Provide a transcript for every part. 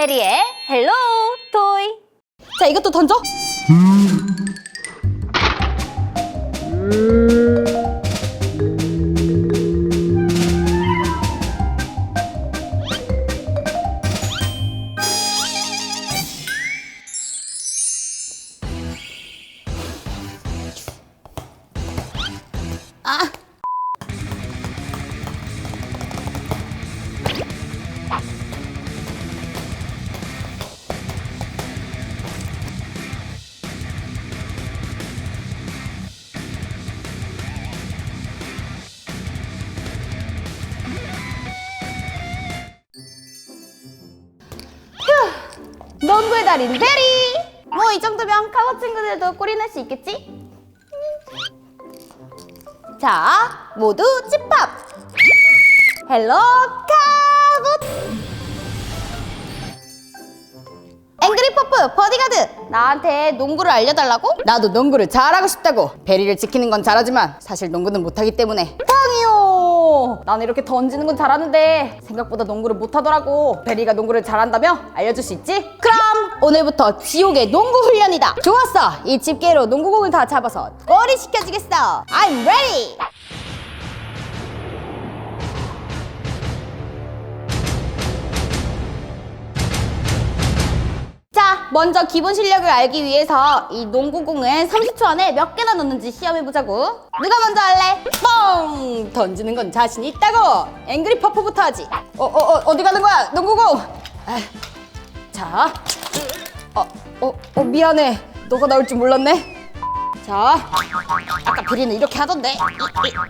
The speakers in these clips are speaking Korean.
베리의 헬로 토이. 자, 이것도 던져. 농구의 달인 베리! 뭐 이 정도면 카고 친구들도 날수 있겠지? 자, 모두 집합! 헬로 카봇! 앵그리 퍼프 버디가드! 나한테 농구를 알려달라고? 나도 농구를 잘하고 싶다고! 베리를 지키는 건 잘하지만 사실 농구는 못하기 때문에 뻥이요! 나는 이렇게 던지는 건 잘하는데 생각보다 농구를 못하더라고 베리가 농구를 잘한다며? 알려줄 수 있지? 그럼 오늘부터 지옥의 농구 훈련이다! 좋았어! 이 집게로 농구공을 다 잡아서 꼬리 시켜주겠어! I'm ready! 먼저 기본 실력을 알기 위해서 이 농구공을 30초 안에 몇 개나 넣는지 시험해보자고. 누가 먼저 할래? 뻥! 던지는 건 자신 있다고! 앵그리 퍼프부터 하지. 어, 어, 어, 어디 가는 거야? 농구공! 아, 자. 어, 어, 어, 미안해. 너가 나올 줄 몰랐네. 자, 아까 비리는 이렇게 하던데.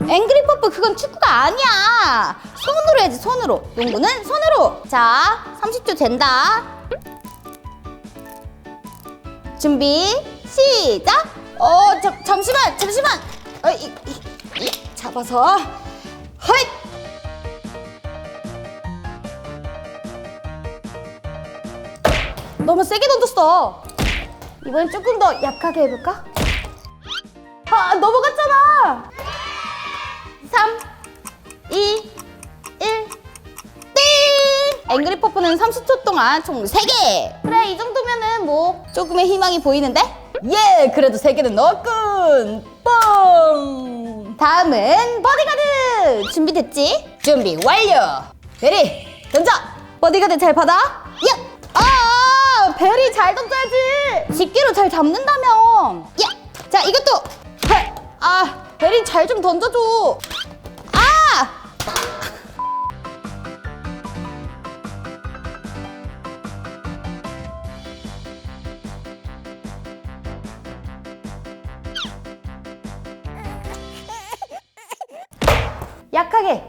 앵그리 퍼프 그건 축구가 아니야. 손으로 해야지, 손으로. 농구는 손으로. 자, 30초 된다. 준비 시작. 어, 자, 잠시만, 잠시만. 어, 이, 이, 이, 잡아서. 헐. 너무 세게 던졌어. 이번엔 조금 더 약하게 해볼까? 아, 넘어갔잖아. 3, 2, 1. 띵! 앵그리 퍼프는 30초 동안 총 3개! 그래, 이 정도면은 뭐 조금의 희망이 보이는데? 예! 그래도 3개는 넣었군! 뻥! 다음은 버디가드! 준비됐지? 준비 완료! 베리, 던져! 버디가드 잘 받아? 야! 아! 베리 잘 던져야지! 집게로 잘 잡는다며! 야! 자, 이것도! 헐! 아! 베리 잘 좀 던져줘! 약하게.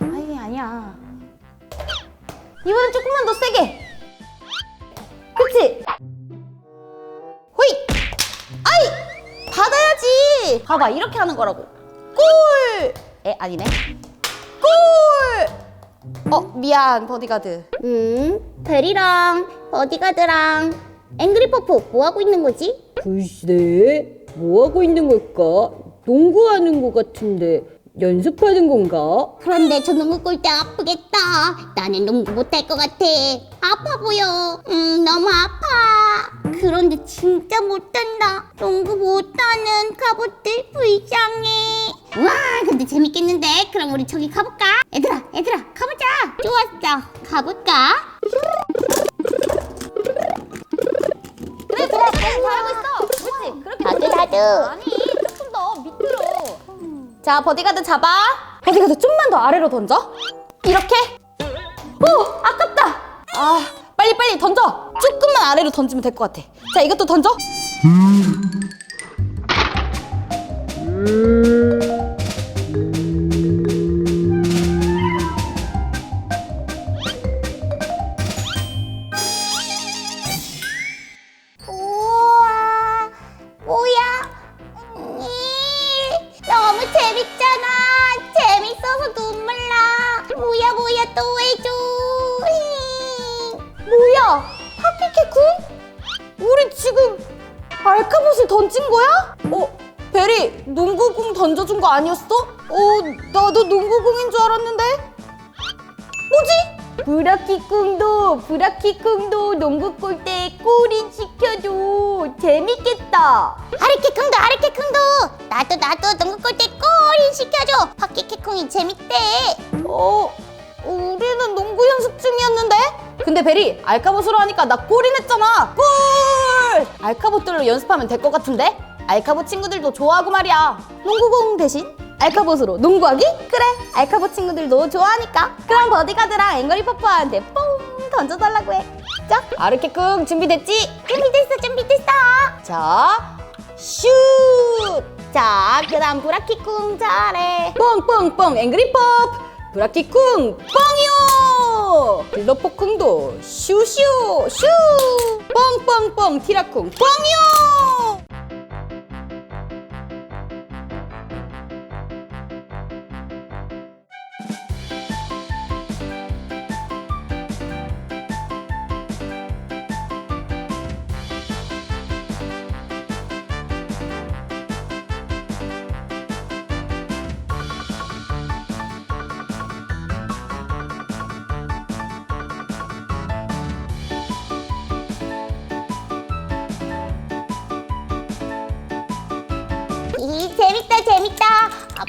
아니 아니야. 이번엔 조금만 더 세게. 그치? 호이. 아이 받아야지. 봐봐 이렇게 하는 거라고. 골. 에 아니네. 골. 어 미안 버디가드. 음, 베리랑 버디가드랑 앵그리 퍼프 뭐 하고 있는 거지? 글쎄, 뭐 하고 있는 걸까? 농구하는 것 같은데 연습하는 건가? 그런데 저 농구 골대 아프겠다. 나는 농구 못할 것 같아. 아파 보여. 음, 너무 아파. 그런데 진짜 못한다. 농구 못하는 가봇들 불쌍해. 와, 근데 재밌겠는데? 그럼 우리 저기 가볼까? 얘들아, 얘들아, 가보자. 좋았어. 가볼까? 그래 그래 그래 잘하고 있어. 그렇지 그렇게. 아니 더 밑으로. 자 버디가드 잡아. 버디가드 좀만 더 아래로 던져. 이렇게. 오 아깝다. 아 빨리 빨리 던져. 조금만 아래로 던지면 될 것 같아. 자 이것도 던져. 우 알카봇을 던진 거야? 어, 베리, 농구공 던져준 거 아니었어? 어, 나도 농구공인 줄 알았는데? 뭐지? 브라키꿍도 브라키쿵도 농구 골대 골인 시켜줘. 재밌겠다. 아르케콩도 아르케콩도 나도 나도 농구 골대 골인 시켜줘 파키케콩이 재밌대 어, 우리는 농구 연습 중이었는데? 근데 베리, 알카봇으로 하니까 나 골인 했잖아. 골! 알카봇들로 연습하면 될 것 같은데? 알카봇 친구들도 좋아하고 말이야. 농구공 대신 알카봇으로 농구하기? 그래, 알카봇 친구들도 좋아하니까. 그럼 버디가드랑 앵거리 퍼퍼한테 뽕 던져달라고 해. 자, 아르케쿵 준비됐지? 준비됐어 준비됐어 자, 슛! 자, 그 다음 브라키쿵 잘해. 뻥뻥뻥 앵그리 팝! 브라키쿵 뻥이 요! 빌로포쿵도 슈슈 슈! 뻥뻥뻥 티라쿵 뻥이요!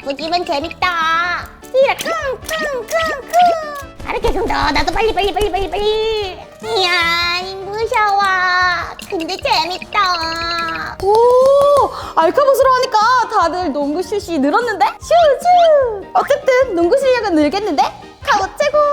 재밌다 아프지만 재밌다 이라 쿵쿵 쿵쿵 아르케콩도 나도 빨리 빨리 빨리 빨리 빨리 이야 무서워 근데 재밌다 오! 알카봇으로 하니까 다들 농구 슛이 늘었는데? 슈슈! 어쨌든 농구 실력은 늘겠는데? 가봇 최고!